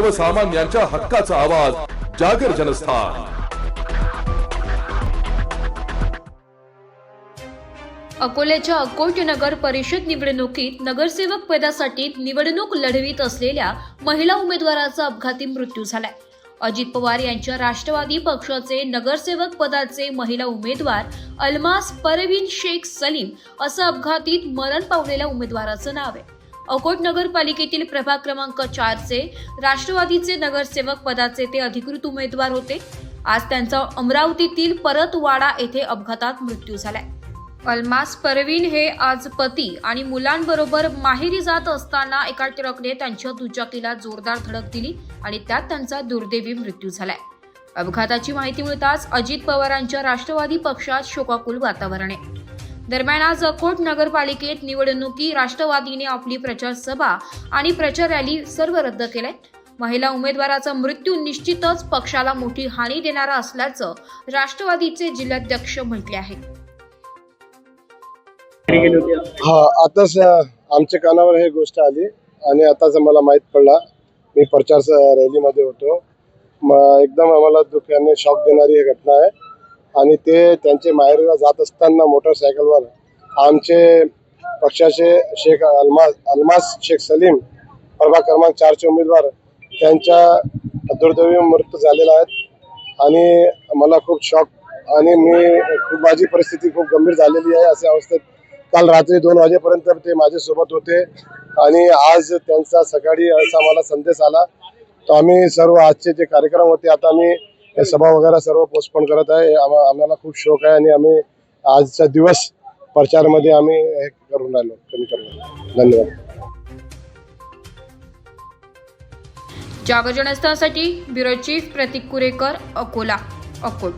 सर्वसामान्यांच्या हक्काचा आवाज जागर जनस्थान. अकोल्याच्या अकोट नगर परिषद निवडणुकीत नगरसेवक पदासाठी निवडणूक लढवित असलेल्या महिला उमेदवाराचा अपघाती मृत्यू झालाय. अजित पवार यांच्या राष्ट्रवादी पक्षाचे नगरसेवक पदाचे महिला उमेदवार अल्मास परवीन शेख सलीम असं अपघातीत मरण पावलेल्या उमेदवाराचं नाव आहे. अकोट नगरपालिकेतील प्रभाग क्रमांक चारचे राष्ट्रवादीचे नगरसेवक पदाचे ते अधिकृत उमेदवार होते. आज त्यांचा अमरावतीतील परतवाडा येथे अपघातात मृत्यू झालाय. अल्मास परवीन हे आज पती आणि मुलांबरोबर माहेरी जात असताना एका ट्रकने त्यांच्या दुचाकीला जोरदार धडक दिली आणि त्यात त्यांचा दुर्दैवी मृत्यू झालाय. अपघाताची माहिती मिळताच अजित पवारांच्या राष्ट्रवादी पक्षात शोकाकुल वातावरण आहे. दरम्यान आज अकोट नगरपालिकेत निवडणुकी राष्ट्रवादीने आपली प्रचार सभा आणि प्रचार रॅली सर्व रद्द केल्या. महिला उमेदवाराचा मृत्यू निश्चितच पक्षाला मोठी हानी देणारा असल्याचं राष्ट्रवादीचे जिल्हाध्यक्ष म्हटले आहे. हा आताच आमच्या कानावर हे गोष्ट आली आणि आताच मला माहीत पडला. मी प्रचार रॅलीमध्ये होतो. एकदम आम्हाला दुःखाने शॉक देणारी ही घटना आहे. आणि ते त्यांचे माहेरला जात असताना मोटरसायकलवर आमचे पक्षाचे शेख अलमास अलमास शेख सलीम प्रभाग क्रमांक चारचे उमेदवार त्यांच्या दुर्दैवी मृत्यू झालेला आहेत आणि मला खूप शॉक आणि मी खूप माझी परिस्थिती खूप गंभीर झालेली आहे अशा अवस्थेत काल रात्री दोन वाजेपर्यंत ते माझ्यासोबत होते. आणि आज त्यांचा सकाळी असा मला संदेश आला. तर आम्ही सर्व आजचे जे कार्यक्रम होते आता आम्ही हे सभा वगैरे सर्व पोस्टपोन करत आहे. आम्हा- आम्हाला खूप शोक आहे आणि आम्ही आजचा दिवस प्रचारमध्ये आम्ही हे करून राहिलो कमी करून राहिलो. धन्यवाद. जागजनस्थासाठी ब्युरो चीफ प्रतीक कुरेकर अकोला अकोट.